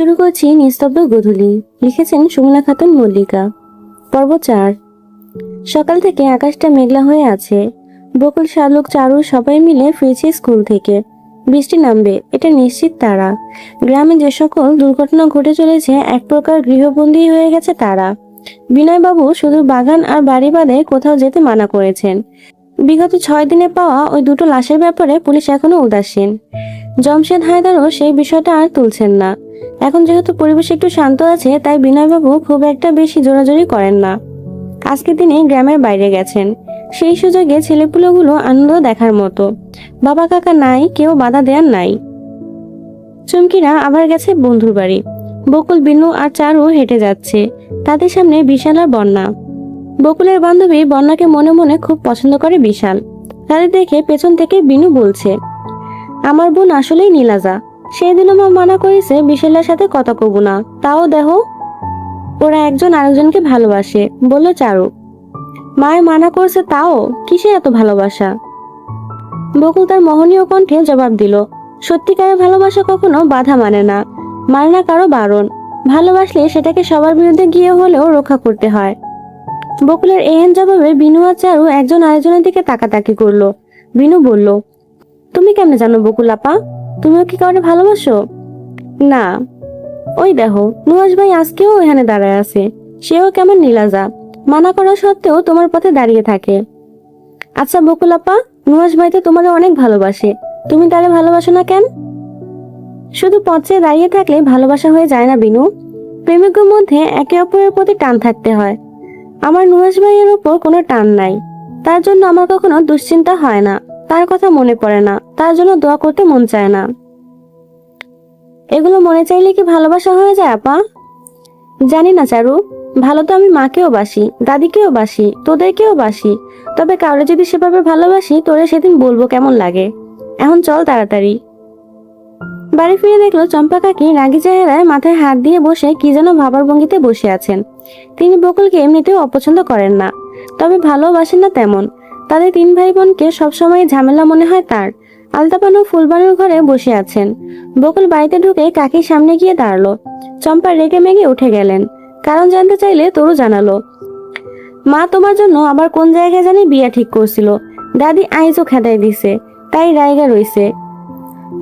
শুরু করছি নিস্তব্ধ গধূলি। লিখেছেন সুমনা খাতুন মল্লিকা। পর্ব চার। সকাল থেকে আকাশটা মেঘলা হয়ে আছে। বকুল, শালুক, চারু সবাই মিলে ফিরছে স্কুল থেকে। বৃষ্টি নামবে, এটা নিশ্চিত তারা। গ্রামে যে সকল দুর্ঘটনা ঘটে চলেছে, এক প্রকার গৃহবন্দী হয়ে গেছে তারা। বিনয়বাবু শুধু বাগান আর বাড়ি বাদে কোথাও যেতে মানা করেছেন। বিগত ছয় দিনে পাওয়া ওই দুটো লাশের ব্যাপারে পুলিশ এখনও উদাসীন। জমশেদ হায়দারও সেই বিষয়টা আর তুলছেন না। এখন যেহেতু পরিবেশ একটু শান্ত আছে, তাই বিনয়বাবু খুব একটা বেশি জোরাজোরি করেন না। আজকে তিনি গ্রামের বাইরে গেছেন। সেই সুযোগে ছেলেপুলেগুলো আনন্দ দেখার মতো। বাবা কাকা নাই, কেউ বাধা দেয়ার নাই। চুমকিরা আবার গেছে বন্ধুর বাড়ি। বকুল, বিনু আর চারু হেঁটে যাচ্ছে। তাদের সামনে বিশাল আর বন্যা। বকুলের বান্ধবী বন্যাকে মনে মনে খুব পছন্দ করে বিশাল। তাদের দেখে পেছন থেকে বিনু বলছে, আমার বোন আসলেই নীলাজা। সেদিনও মা মানা করেছে বিশালের সাথে কথা কব না। তাও দেহ ওরা একজন আরেকজনকে ভালোবাসে বলল চারু। মায়ের মানা করছে তাও? কিসে এত ভালোবাসা? বকুল তার মোহনীয় কণ্ঠে জবাব দিল, সত্যিকারের ভালোবাসা কখনো বাধা মানে না মানে না কারও বারণ। ভালোবাসলে সেটাকে সবার বিরুদ্ধে গিয়ে হলেও রক্ষা করতে হয়। বকুলের এহেন জবাবে বিনু আর চারু একজন আরেকজনের দিকে তাকাতাকি করল। বিনু বলল, তুমি কেমনে জানো বকুল আপা? তুমিও কি কারণে ভালোবাসো? না। ওই দেখো নুয়াজ ভাই আজকেও এখানে দাঁড়ায় আছে। সেও কেমন নীলাজা। মানা করা সত্ত্বেও তোমার পথে দাঁড়িয়ে থাকে। আচ্ছা বকুল আপা নুয়াজ ভাই তো তোমার অনেক ভালোবাসে। তুমি তারে ভালোবাসো না কেন? শুধু পথে দাঁড়িয়ে থাকলে ভালোবাসা হয়ে যায় না বিনু। প্রেমিকদের মধ্যে একে অপরের প্রতি টান থাকতে হয়। আমার নুয়াজ ভাইয়ের উপর কোনো টান নাই। তার জন্য আমার কখনো দুশ্চিন্তা হয় না। তার কথা মনে পড়ে না। তার জন্য দোয়া করতে মন চায় না। এগুলো মনে চাইলে কি ভালোবাসা হয়ে যায়, আপা? জানি না, চারু। ভালো তো আমি মাকেও বাসি, দাদিকেও বাসি, তোদেরকেও বাসি। তবে কাউরে যদি সেভাবে ভালোবাসি, তোরে সেদিন বলব কেমন লাগে। এখন চল তাড়াতাড়ি। বাড়ি ফিরে দেখল চম্পা কাকি রাগি চেহারায় মাথায় হাত দিয়ে বসে কি যেন ভাবার ভঙ্গিতে বসে আছেন। তিনি বকুলকে এমনিতেও অপছন্দ করেন না, তবে ভালোবাসেন না তেমন। তাদের তিন ভাই বোনকে সবসময় ঝামেলা মনে হয় তার। আলতাপানো ফুলবানুর ঘরে বসে আছেন। বকুল বাড়িতে ঢুকে কাকির সামনে গিয়ে দাঁড়াল। চম্পা রেগে মেগে উঠে গেলেন। কারণ জানতে চাইলে তরু জানালো, মা, তোমার জন্য আবার কোন জায়গায় জানি বিয়া ঠিক করছিল। দাদি আইজও খেদাই দিছে, তাই রায়গা রইছে।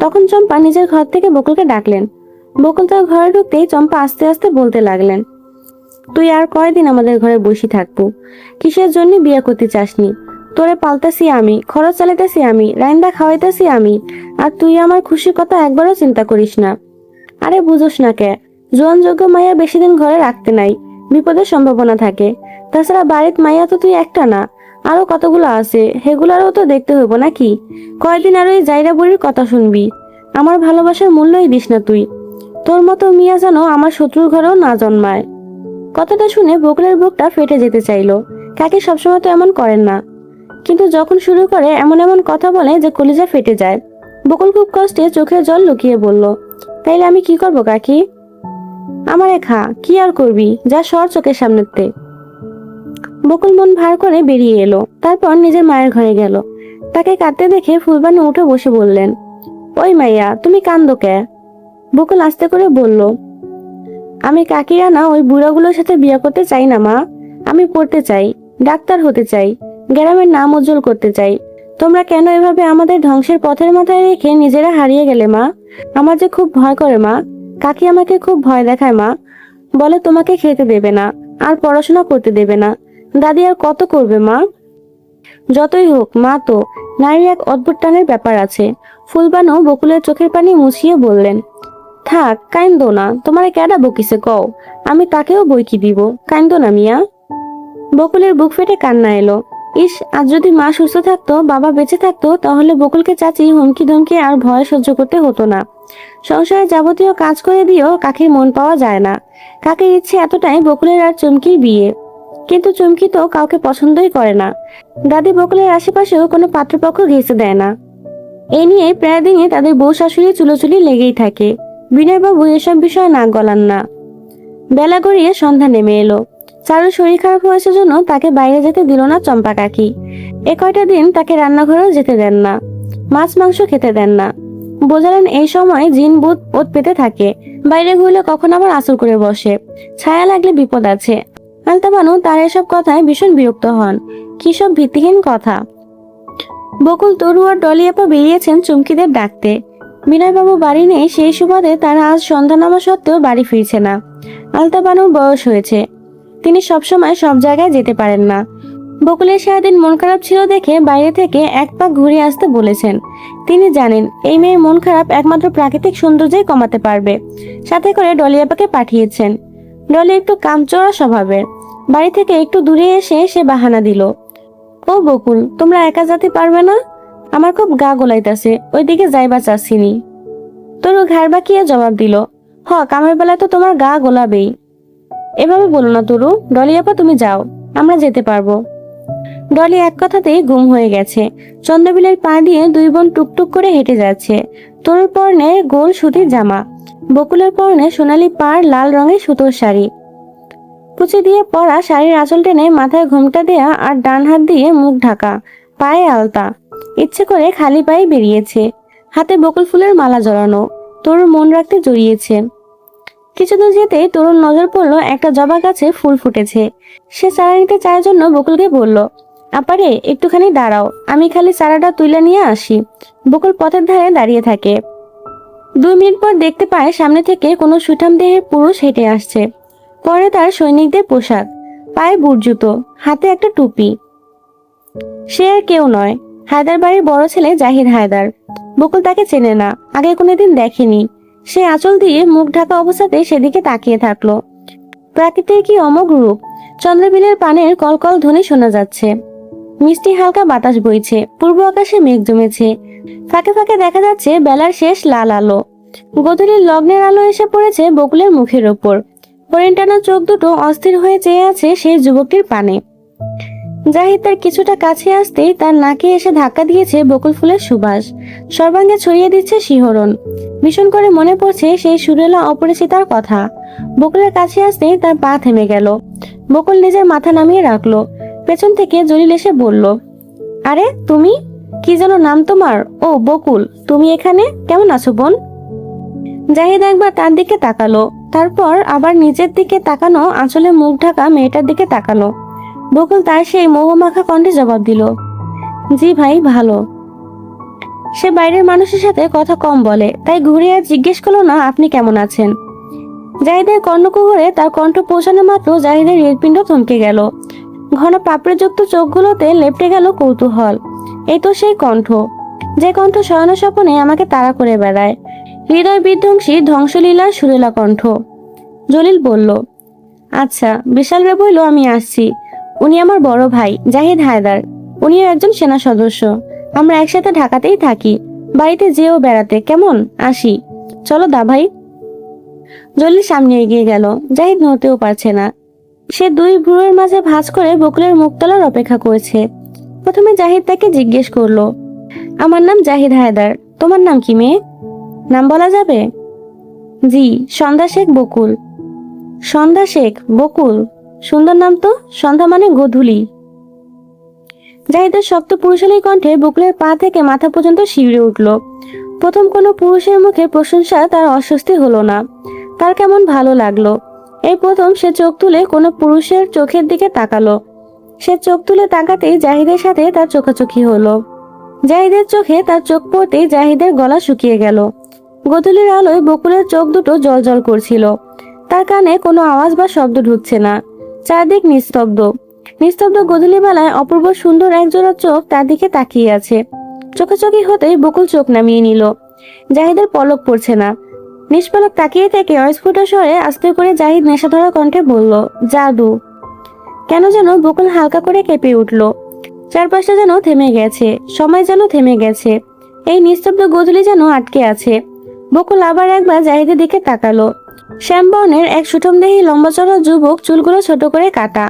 তখন চম্পা নিজের ঘর থেকে বকুলকে ডাকলেন। বকুল তার ঘরে ঢুকতেই চম্পা আস্তে আস্তে বলতে লাগলেন, তুই আর কয়দিন আমাদের ঘরে বসে থাকব? কিসের জন্য বিয়ে করতে চাসনি? তোরে পালতাছি আমি, খরচ চালাইতেছি আমি, রাইন্দা খাওয়াইতেছি আমি, আর তুই আমার খুশির কথা একবারও চিন্তা করিস না। আরে বুঝোস না কে, জোয়ানযোগ্য মাইয়া বেশি দিন ঘরে রাখতে নাই, বিপদের সম্ভাবনা থাকে। তাছাড়া বাড়ির মাইয়া তো তুই একটা না, আরও কতগুলো আছে, সেগুলারও তো দেখতে হইব নাকি? কয়দিন আর ওই জাইরা বুড়ির কথা শুনবি? আমার ভালোবাসার মূল্যই দিস না তুই। তোর মতো মিয়া যেন আমার শত্রুর ঘরেও না জন্মায়। কথাটা শুনে বকুলের বুকটা ফেটে যেতে চাইলো। কাকে সবসময় তো এমন করেন না। কিন্তু যখন শুরু করে, এমন এমন কথা বলে যে কলিজা ফেটে যায়। বকুল খুব কষ্টে চোখের জল লুকিয়ে বলল, তাইলে আমি কি করব কাকি? আমারে খা, কি আর করবি? যা সর চোখের সামনেতে। বকুল মন ভার করে বেরিয়ে এলো, তারপর নিজের মায়ের ঘরে গেল। তাকে কাঁদতে দেখে ফুলবানু উঠে বসে বললেন, ওই মাইয়া, তুমি কান্দো কে? বকুল আস্তে করে বলল, আমি কাকিরা না ওই বুড়াগুলোর সাথে বিয়ে করতে চাই না মা। আমি পড়তে চাই, ডাক্তার হতে চাই। গ্রামের নাম উজ্জ্বল করতে চাই। তোমরা কেন এভাবে আমাদের ধ্বংসের পথের মাথায় রেখে নিজেরা হারিয়ে গেলে, মা? আমার যে খুব ভয় করে, মা। কাকি আমাকে খুব ভয় দেখায়, মা। বলে তোমাকে খেতে দেবে না, আর পড়াশোনা করতে দেবে না। দাদি আর কত করবে, মা? যতই হোক, মা তো, নারীর এক অদ্ভুত টানের ব্যাপার আছে। ফুলবানো বকুলের চোখের পানি মুছিয়ে বললেন, থাক কাইন্দো না, তোমারে কেডা বকিছে কও? আমি তাকেও বইকি দিব? কাইন্দো না, মিয়া। বকুলের বুক ফেটে কান্না এলো। ইস, আজ যদি মা সুস্থ থাকতো, বাবা বেঁচে থাকতো, তাহলে বকুলকে, চাচি হুমকি ধমকি আর ভয় সহ্য করতে হতো না। সংসারে যাবতীয় কাজ করে দিয়েও কাকে মন পাওয়া যায় না। কাকের ইচ্ছে এতটাই বকুলের আর চুমকির বিয়ে। কিন্তু চুমকি তো কাউকে পছন্দই করে না। দাদি বকুলের আশেপাশেও কোনো পাত্রপক্ষ ঘেঁচে দেয় না। এ নিয়ে প্রায় দিনে তাদের বউ শাশুড়ি চুলোচুলি লেগেই থাকে। বিনয়বাবু এসব বিষয়ে নাক গলান না। বেলা গড়িয়ে সন্ধ্যা নেমে এলো। চারু শরীর খারাপ হয়েছে জন্য তাকে বাইরে যেতে দিল না চম্পা কাকি। এ কয়টা দিন তাকে রান্নাঘরেও যেতে দেন না, মাছ, মাংস খেতে দেন না। বোঝালেন এই সময় জিন বুধ ওত পেতে থাকে, বাইরে ঘুরলে কখন আবার আসর করে বসে। ছায়া লাগলে বিপদ আছে। আলতাবানু তার এসব কথায় ভীষণ বিরক্ত হন। কি সব ভিত্তিহীন কথা। বকুল, তরু আর ডলিয়াপা বেরিয়েছেন চুমকিদের ডাকতে। বিনয়বাবু বাড়ি নেই, সেই সুবাদে তারা আজ সন্ধ্যা নামা সত্ত্বেও বাড়ি ফিরছে না। আলতাবানুর বয়স হয়েছে। তিনি সবসময় সব জায়গায় যেতে পারেন না। বকুলের সারাদিন মন খারাপ ছিল দেখে বাইরে থেকে এক পাক ঘুরে আসতে বলেছেন। তিনি জানেন, এই মেয়ের মন খারাপ একমাত্র প্রাকৃতিক সৌন্দর্যই কমাতে পারবে। সাথে করে ডলিয়াপাকে পাঠিয়েছেন। ডলি একটু কামচোরা স্বভাবের। বাড়ি থেকে একটু দূরে এসে সে বাহানা দিল। ও বকুল, তোমরা একা যেতে পারবে না? আমার খুব গা গোলাইতাছে, ওইদিকে যাইবা চাচ্ছিনি তরু ঘাড় বাকিয়ে জবাব দিল হ, কামের বেলায় তো তোমার গা গোলাবেই। এভাবে বলো না তরু, ডলি আপা, তুমি যাও, আমরা যেতে পারব। ডলি এক কথাতেই ঘুম হয়ে গেছে। চন্দ্রবিলের পা দিয়ে দুই বোন টুকটুক করে হেঁটে যাচ্ছে। তরুর পরনে গোল সুতির জামা, বকুলের পরনে সোনালি পাড় লাল রঙের সুতোর শাড়ি। কুচি দিয়ে পরা শাড়ির আঁচল টেনে মাথায় ঘোমটা দেয়া আর ডান হাত দিয়ে মুখ ঢাকা, পায়ে আলতা। ইচ্ছে করে খালি পায়ে বেরিয়েছে। হাতে বকুল ফুলের মালা জড়ানো, তরুর মন রাখতে জড়িয়েছে। কিছুদূর যেতেই তরুণ নজর পড়ল একটা জবা গাছে ফুল ফুটেছে। সে চারা নিতে চায়ের জন্য বকুলকে বলল আপারে একটুখানি দাঁড়াও, আমি খালি চারাটা তুলে নিয়ে আসি। বকুল পথের ধারে দাঁড়িয়ে থাকে। দুই মিনিট পর দেখতে পায় সামনে থেকে কোনো সুঠাম দেহের পুরুষ হেঁটে আসছে। পরে তার সৈনিকদের পোশাক, পায়ে বুট জুতো, হাতে একটা টুপি। সে আর কেউ নয় হায়দার বাড়ির বড় ছেলে জাহিদ হায়দার। বকুল তাকে চেনে না, আগে কোনোদিন দেখেনি। সে আঁচল দিয়ে মুখ ঢাকা অবস্থাতে সেদিকে তাকিয়ে থাকল। প্রাকৃতিক কি অমোঘ রূপ? চন্দ্রবিলের পানের কলকল ধ্বনি শোনা যাচ্ছে। মিষ্টি হালকা বাতাস বইছে। পূর্ব আকাশে মেঘ জমেছে। ফাঁকে ফাঁকে দেখা যাচ্ছে বেলার শেষ লাল আলো। গধূলির লগ্নের আলো এসে পড়েছে বকুলের মুখের ওপর। হরিণটানা চোখ দুটো অস্থির হয়ে চেয়ে আছে সেই যুবকটির পানে। জাহিদ তার কিছুটা কাছে আসতেই তার নাকে এসে ধাক্কা দিয়েছে বকুল ফুলের সুবাস। সর্বাঙ্গে ছড়িয়ে দিচ্ছে শিহরণ। ভীষণ করে মনে পড়ছে সেই সুরেলা অপরিচিতার কথা। বকুলের কাছে আসতেই তার পা থেমে গেল। বকুল নিজের মাথা নামিয়ে রাখল। পেছন থেকে জলিল এসে বলল, আরে, তুমি? কি যেন নাম তোমার? ও, বকুল, তুমি এখানে? কেমন আছো বোন? জাহিদ একবার তার দিকে তাকালো। তারপর আবার নিচের দিকে তাকানো, আঁচলে মুখ ঢাকা মেয়েটার দিকে তাকালো। বকুল তার সেই মোহমাখা কণ্ঠে জবাব দিল, জি ভাই, ভালো। সে বাইরের মানুষের সাথে কথা কম বলে, তাই ঘুরে আর জিজ্ঞেস করল না আপনি কেমন আছেন? জাহিদের কর্ণকুহরে তার কণ্ঠ পৌঁছানো মাত্র জাহিদের হৃদপিণ্ড থমকে গেল। ঘন পাপড়েযুক্ত চোখগুলোতে লেপটে গেল কৌতূহল। এই তো সেই কণ্ঠ। যে কণ্ঠ শয়ন স্বপনে আমাকে তাড়া করে বেড়ায়। হৃদয় বিধ্বংসী ধ্বংসলীলার সুরেলা কণ্ঠ। জলিল বলল আচ্ছা বিশাল রে বলল আমি আসছি। উনি আমার বড় ভাই, জাহিদ হায়দার। উনিও একজন সেনা সদস্য। আমরা একসাথে ঢাকাতেই থাকি। বাড়িতে যেও বেড়াতে, কেমন? আসি। চলো দা ভাই। জলিল সামনে এগিয়ে গেল। জাহিদ নড়তেও পারছে না। সে দুই ভ্রুয়ের মাঝে ভাঁজ করে বকুলের মুখ তোলার অপেক্ষা করেছে। প্রথমে জাহিদ তাকে জিজ্ঞেস করল, আমার নাম জাহিদ হায়দার। তোমার নাম কি মেয়ে? নাম বলা যাবে? জি, সন্ধ্যা শেখ বকুল। সন্ধ্যা শেখ বকুল? সুন্দর নাম তো, সন্ধ্যা মানে গধূলি। জাহিদের শক্ত পুরুষালী কণ্ঠে বকুলের পা থেকে মাথা পর্যন্ত শিউরে উঠল। প্রথম কোনো পুরুষের মুখে প্রশংসা তার অস্বস্তি হলো না। তার কেমন ভালো লাগল। এই প্রথম সে চোখ তুলে কোনো পুরুষের চোখের দিকে তাকালো। সে চোখ তুলে তাকাতেই জাহিদের সাথে তার চোখাচোখি হলো। জাহিদের চোখে তার চোখ পড়তেই জাহিদের গলা শুকিয়ে গেল। গধূলির আলোয় বকুলের চোখ দুটো জল জল করছিল। তার কানে কোনো আওয়াজ বা শব্দ ঢুকছে না। চারদিক নিস্তব্ধ। নিস্তব্ধ গধূলি বেলায় অপূর্ব সুন্দর একজোড়া চোখ তার দিকে তাকিয়ে আছে। চোখাচোখি হতেই বকুল চোখ নামিয়ে নিল। জাহিদের পলক পড়ছে না। নিষ্পলক তাকিয়ে থেকে অস্ফুট স্বরে আস্তে করে জাহিদ নেশাধরা কণ্ঠে বলল, জাদু। কেন যেন বকুল হালকা করে কেঁপে উঠল। চারপাশটা যেন থেমে গেছে, সময় যেন থেমে গেছে। এই নিস্তব্ধ গধূলি যেন আটকে আছে। বকুল আবার একবার জাহিদের দিকে তাকালো। শ্যামবর্ণের এক সুঠমদেহী লম্বা চড়া যুবক চুলগুলো ছোট করে কাটা।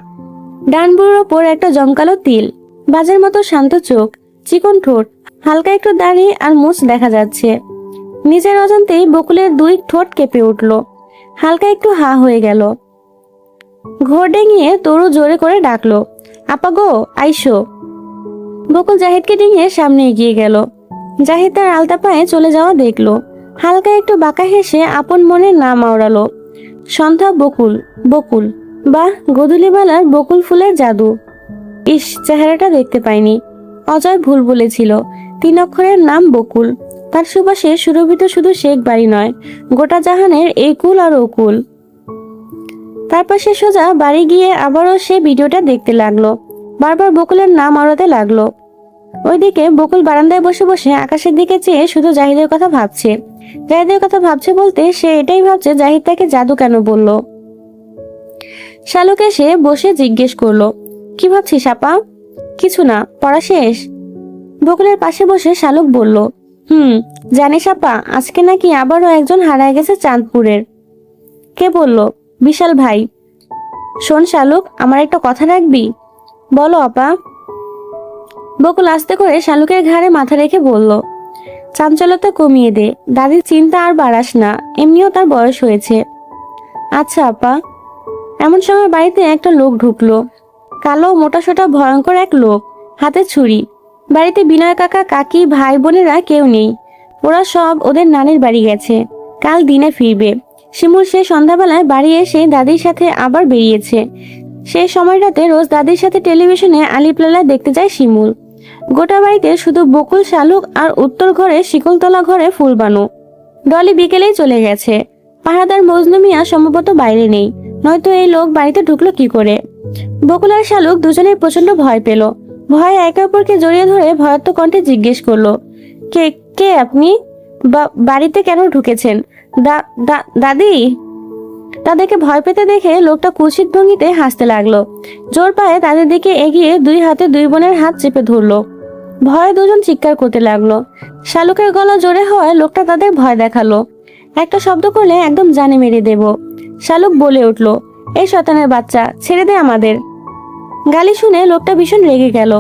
ডান বুড়োর ওপর একটা জমকালো তিল। বাজের মতো শান্ত চোখ, চিকন ঠোঁট, হালকা একটু দাড়ি আর মুছ দেখা যাচ্ছে। নিজের অজান্তেই বকুলের দুই ঠোঁট কেঁপে উঠল। হালকা একটু হা হয়ে গেল। ঘোর ডেঙিয়ে তরু জোরে করে ডাকলো, আপা গো, আইসো। বকুল জাহিদকে ডিঙিয়ে সামনে এগিয়ে গেল। জাহিদ তার আলতা পায়ে চলে যাওয়া দেখল। হালকা একটু বাঁকা হেসে আপন মনের নাম আওড়ালো। সন্ধ্যা বকুল বকুল, বাহ গধূলিবেলার বকুল ফুলের জাদু। ইস, চেহারাটা দেখতে পাইনি। অজয় ভুল বলেছিল। তিন অক্ষরের নাম বকুল। তার সুবাসে সুরভিত শুধু শেখ বাড়ি নয়, গোটা জাহানের এই কুল আর ওকুল তারপর সে সোজা বাড়ি গিয়ে আবারও সে ভিডিওটা দেখতে লাগল। বারবার বকুলের নাম আওড়াতে লাগল। ওইদিকে বকুল বারান্দায় বসে বসে আকাশের দিকে চেয়ে শুধু জাহিদের কথা ভাবছে। জাহিদের কথা ভাবছে বলতে সে এটাই ভাবছে, জাহিদ তাকে জাদু কেন বলল? শালুক এসে বসে জিজ্ঞেস করল, কি ভাবছিস আপা? কিছু না, পড়া শেষ? বকুলের পাশে বসে শালুক বলল, হুম, জানিস আপা, আজকে নাকি আবারও একজন হারায় গেছে চাঁদপুরের। কে বলল, বিশাল ভাই। শোন শালুক, আমার একটা কথা রাখবি? বলো আপা। বকুল আস্তে করে শালুকের ঘাড়ে মাথা রেখে বলল চাঞ্চলতা কমিয়ে দে। দাদির চিন্তা আর বাড়াস না, এমনিও তার বয়স হয়েছে। আচ্ছা আপা। এমন সময় বাড়িতে একটা লোক ঢুকলো। কালো, মোটাসোটা, ভয়ঙ্কর এক লোক। হাতে ছুরি। বাড়িতে বিনয় কাকা, কাকি, ভাই বোনেরা কেউ নেই। ওরা সব ওদের নানির বাড়ি গেছে। কাল দিনে ফিরবে। শিমুল সে সন্ধ্যাবেলায় বাড়ি এসে দাদির সাথে আবার বেরিয়েছে। সেই সময়টাতে রোজ দাদির সাথে টেলিভিশনে আলিপ্লালা দেখতে যায় শিমুল। গোটা বাড়িতে শুধু বকুল, শালুক আর উত্তর ঘরে শিকলতলা ঘরে ফুলবানু। ডলি বিকেলেই চলে গেছে। পাহারাদার মজনু মিয়া সম্ভবত বাইরে নেই, নয়তো এই লোক বাড়িতে ঢুকলো কি করে? বকুল আর শালুক দুজনেই প্রচণ্ড ভয় পেল। ভয়ে একে অপরকে জড়িয়ে ধরে ভয়াত্ম কণ্ঠে জিজ্ঞেস করল, কে কে আপনি? বাড়িতে কেন ঢুকেছেন? দাদি? তাদেরকে ভয় পেতে দেখে লোকটা কুৎসিত ভঙ্গিতে হাসতে লাগল। জোর পায়ে তাদের দিকে এগিয়ে দুই হাতে দুই বোনের হাত চেপে ধরলো। ভয়ে দুজন চিৎকার করতে লাগল। শালুকের গলা জোরে হওয়ায় লোকটা তাদের ভয় দেখাল। একটা শব্দ করলে একদম জানে মেরে দেব। শালুক বলে উঠল, এই শতানের বাচ্চা, ছেড়ে দে আমাদের। গালি শুনে লোকটা ভীষণ রেগে গেল।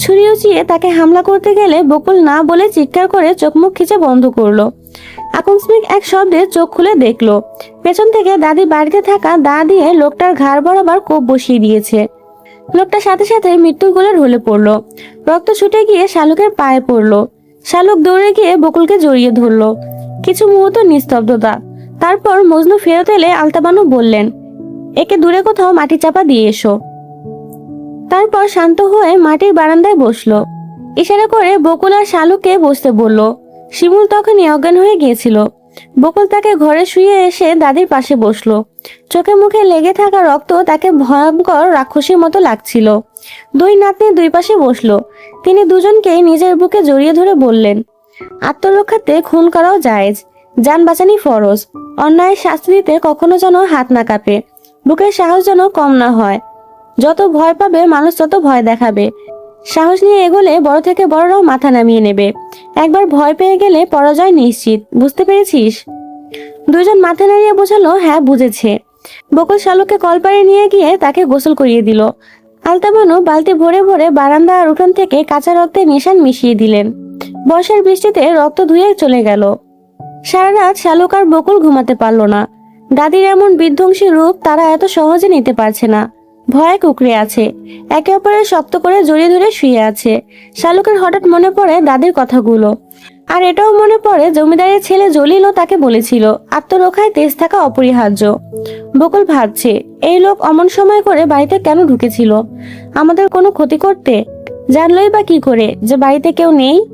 ছুরি উঁচিয়ে তাকে হামলা করতে গেলে বকুল না বলে চিৎকার করে চোখ মুখ খিচে বন্ধ করল। আকস্মিক এক শব্দে চোখ খুলে দেখল। পেছন থেকে দাদি বাড়িতে থাকা দা দিয়ে লোকটার ঘাড় বরাবর কোপ বসিয়ে দিয়েছে। লোকটা সাথে সাথে মৃত্যুর কোলে ঢলে পড়ল। রক্ত ছুটে গিয়ে শালুকের পায়ে পড়ল। শালুক দৌড়ে গিয়ে বকুলকে জড়িয়ে ধরলো। কিছু মুহূর্ত নিস্তব্ধতা। তারপর মজনু ফেরত এলে আলতাবানু বললেন, একে দূরে কোথাও মাটি চাপা দিয়ে এসো। তারপর শান্ত হয়ে মাটির বারান্দায় বসল। ইশারা করে বকুল আর শালুককে বসতে বলল। শিমুল তখনই অজ্ঞান হয়ে গিয়েছিল। বকুল তাকে ঘরে শুয়ে এসে দাদির পাশে বসল। চোখে মুখে লেগে থাকা রক্ত তাকে ভয়ঙ্কর রাক্ষসীর মতো লাগছিল। দুই নাতনি দুই পাশে বসল। তিনি দুজনকেই নিজের বুকে জড়িয়ে ধরে বললেন, আত্মরক্ষাতে খুন করাও জায়েজ। যান বাঁচানি ফরজ। অন্যায় শাস্তি দিতে কখনো যেন হাত না কাঁপে। বুকের সাহস যেন কম না হয়। যত ভয় পাবে, মানুষ তত ভয় দেখাবে। সাহস নিয়ে এগোলে বড় থেকে বড়রাও মাথা নামিয়ে নেবে। একবার ভয় পেয়ে গেলে পরাজয় নিশ্চিত, বুঝতে পেরেছিস? দুজন মাথা নাড়িয়ে বোঝালো হ্যাঁ বুঝেছে। বকুল শালুককে কলপারে নিয়ে গিয়ে তাকে গোসল করিয়ে দিল। আলতাবানু বালতি ভরে ভরে বারান্দা আর উঠোন থেকে কাঁচা রক্তের নিশান মিশিয়ে দিলেন। বর্ষার বৃষ্টিতে রক্ত ধুয়ে চলে গেল। সারা রাত শালুক আর বকুল ঘুমাতে পারল না। দাদির এমন বিধ্বংসী রূপ তারা এত সহজে নিতে পারছে না। ভয়ে কুকড়ে আছে। একে অপরের শক্ত করে জড়িয়ে ধরে শুয়ে আছে। শালুকের হঠাৎ মনে পড়ে দাদির কথাগুলো। আর এটাও মনে পড়ে জমিদারের ছেলে জলিলও তাকে বলেছিল, আত্মরক্ষায় তেজ থাকা অপরিহার্য। বকুল ভাবছে, এই লোক অমন সময় করে বাড়িতে কেন ঢুকেছিল? আমাদের কোনো ক্ষতি করতে? জানলই বা কি করে যে বাড়িতে কেউ নেই?